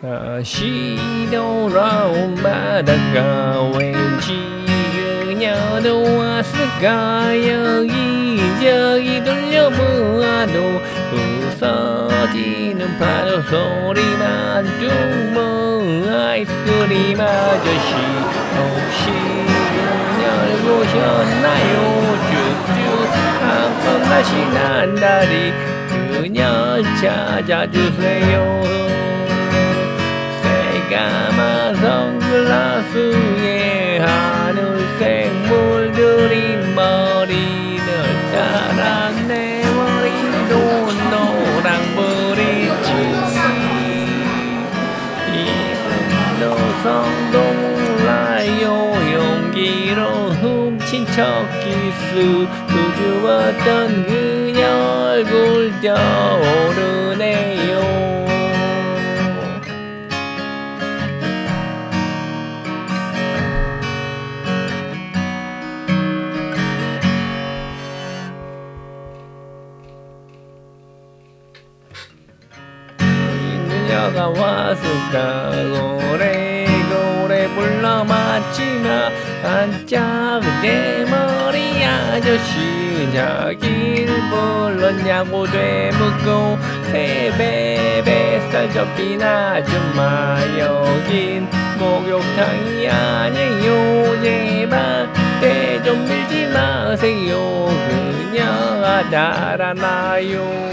다시 돌아온 바닷가 왠지 그녀도 왔을까? 여기저기 돌려보아도 부서지는 파도 소리만 뚱보 아이스크림 아저씨 혹시 그녀를 보셨나요? 쭉쭉 한번 다시 난 다리 그녀 찾아주세요. 새까만 선글라스에 하늘색 물들인 머리를 따라 내 머리도 노랑불이지. 이분도 성동라요. 용기로 훔친 척 기수. 수줍었던 그녀 얼굴 떠오르네요. 그녀가 왔을까 고래 고래 불러 맞지마 반짝 내 머리 아저씨 자길 불렀냐고 되묻고 세배 뱃살 접힌 아줌마 여긴 목욕탕이 아니에요. 제발 때좀 밀지 마세요. 그녀가 달아나요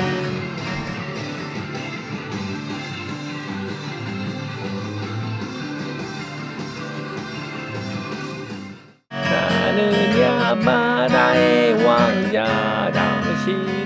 马大爷，王家大喜